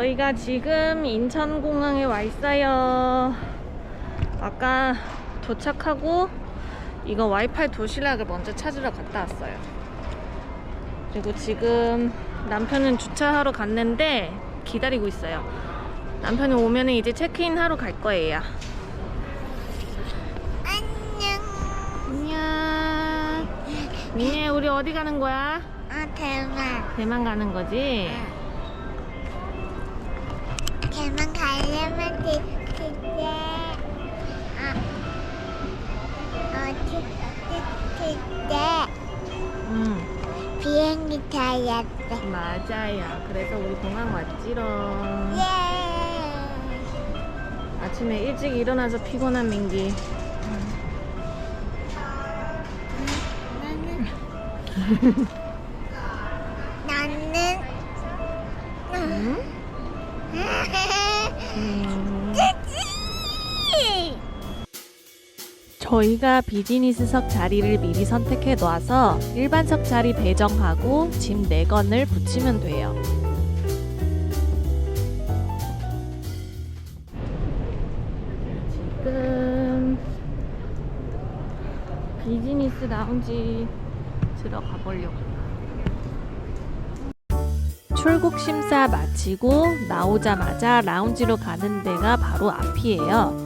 저희가 지금 인천공항에 와 있어요. 아까 도착하고 이거 와이파이 도시락을 먼저 찾으러 갔다 왔어요. 그리고 지금 남편은 주차하러 갔는데 기다리고 있어요. 남편이 오면 이제 체크인 하러 갈 거예요. 안녕. 안녕. 민예, 우리 어디 가는 거야? 아 대만. 대만 가는 거지? 대 그때 아 어디 그때 응, 비행기 타야 돼. 맞아요. 그래서 우리 공항 왔지롱. 예. 아침에 일찍 일어나서 피곤한 민기. 나는 나는 응? 저희가 비즈니스석 자리를 미리 선택해 놔서 일반석 자리 배정하고 짐 4건을 붙이면 돼요. 지금 비즈니스 라운지 들어가 보려고. 출국 심사 마치고 나오자마자 라운지로 가는 데가 바로 앞이에요.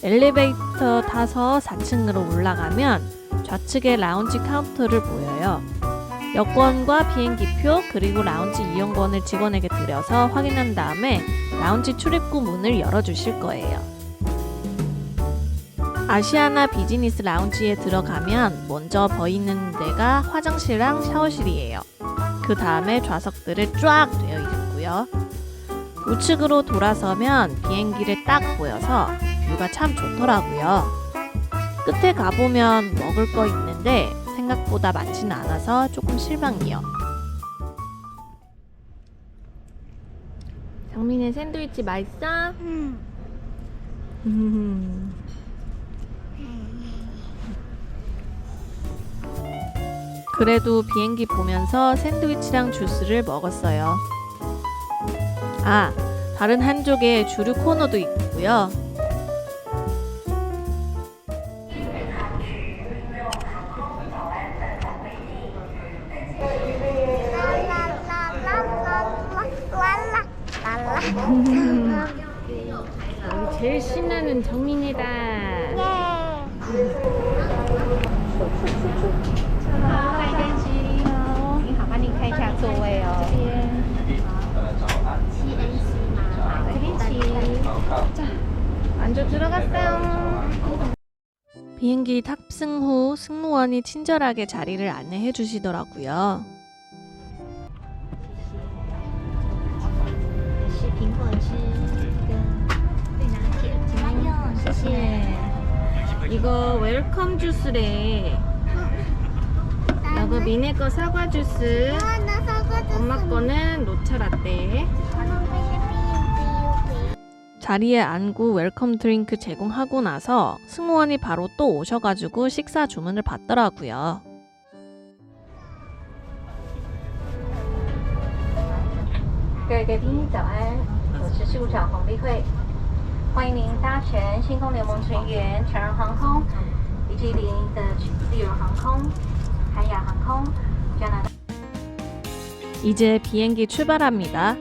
엘리베이터 타서 4층으로 올라가면 좌측에 라운지 카운터를 보여요. 여권과 비행기표 그리고 라운지 이용권을 직원에게 드려서 확인한 다음에 라운지 출입구 문을 열어주실 거예요. 아시아나 비즈니스 라운지에 들어가면 먼저 보이는 데가 화장실랑 샤워실이에요. 그 다음에 좌석들을 쫙 되어 있고요. 우측으로 돌아서면 비행기를 딱 보여서 뷰가 참 좋더라고요. 끝에 가보면 먹을 거 있는데 생각보다 많지는 않아서 조금 실망이요. 장민의 샌드위치 맛있어? 음. 음. 그래도 비행기 보면서 샌드위치랑 주스를 먹었어요. 아, 다른 한쪽에 주류 코너도 있고요. 제일 신나는 정민이다. 예. 帮您看一下座位哦。안쪽 들어갔어요. 비행기 탑승 후 승무원이 친절하게 자리를 안내해 주시더라고요. 是苹果汁跟对拿铁，请慢用，谢谢。 이거 웰컴 주스래. 이거 미네 거 사과 주스. 아, 나 사과도 엄마 거는 녹차 라떼. 자리에 앉고 웰컴 드링크 제공하고 나서 승무원이 바로 또 오셔가지고 식사 주문을 받더라고요. 이제 비행기 출발합니다.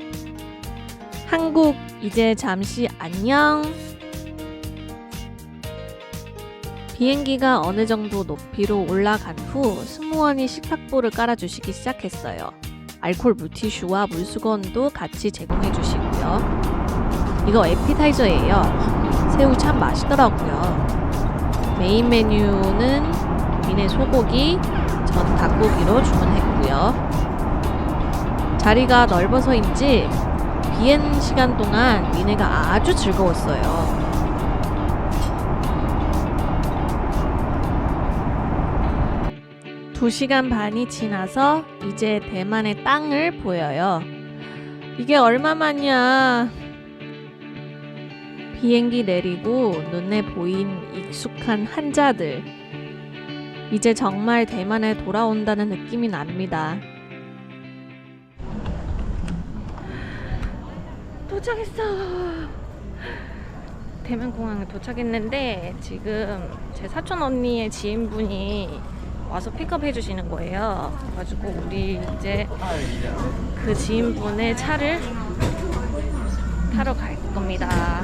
한국 이제 잠시 안녕. 비행기가 어느 정도 높이로 올라간 후 승무원이 식탁보를 깔아주시기 시작했어요. 알콜 물티슈와 물수건도 같이 제공해 주시고요. 이거 에피타이저예요. 새우 참 맛있더라고요. 메인 메뉴는 미네 소고기, 전 닭고기로 주문했고요. 자리가 넓어서인지 비행 시간 동안 미네가 아주 즐거웠어요. 두 시간 반이 지나서 이제 대만의 땅을 보여요. 이게 얼마만이야? 비행기 내리고 눈에 보인 익숙한 한자들. 이제 정말 대만에 돌아온다는 느낌이 납니다. 도착했어. 대만 공항에 도착했는데 지금 제 사촌 언니의 지인분이 와서 픽업해 주시는 거예요. 그래가지고 우리 이제 그 지인분의 차를 타러 갈 겁니다.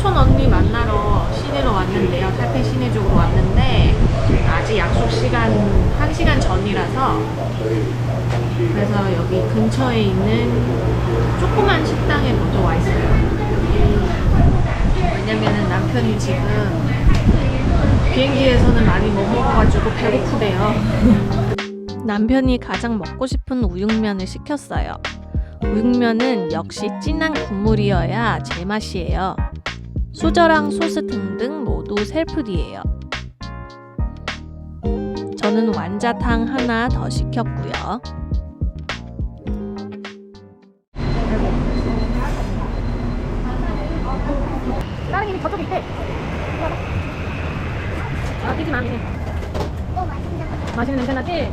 사촌 언니 만나러 시내로 왔는데요. 탈페 시내 쪽으로 왔는데 아직 약속 시간 1시간 전이라서 그래서 여기 근처에 있는 조그만 식당에 먼저 와 있어요. 왜냐면은 남편이 지금 비행기에서는 많이 못 먹어가지고 배고프대요. 남편이 가장 먹고 싶은 우육면을 시켰어요. 우육면은 역시 진한 국물이어야 제맛이에요. 수저랑 소스 등등 모두 셀프리예요. 저는 완자탕 하나 더 시켰고요. 따릉이는 저쪽에 있대. 아, 뛰지 마. 어, 맛있다. 맛있는 냄새 나지?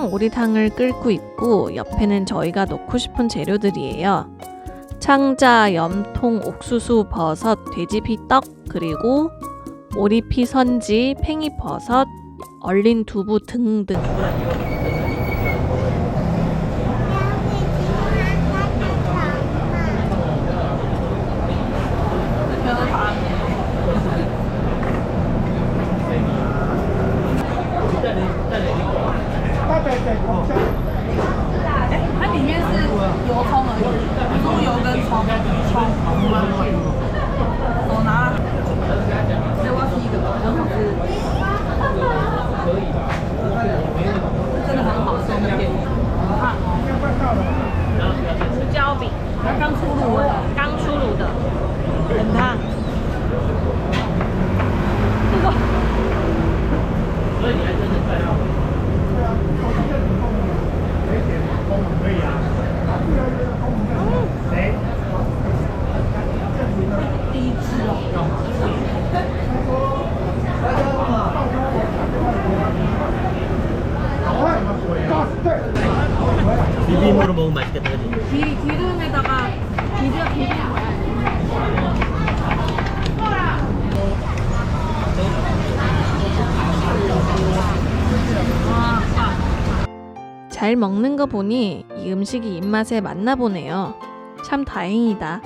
생강 오리탕을 끓고 있고 옆에는 저희가 넣고 싶은 재료들이에요. 창자, 염통, 옥수수, 버섯, 돼지피 떡, 그리고 오리피 선지, 팽이버섯, 얼린 두부 등등. 기, 기름에다가 기름 기름? 잘 먹는 거 보니 이 음식이 입맛에 맞나 보네요. 참 다행이다.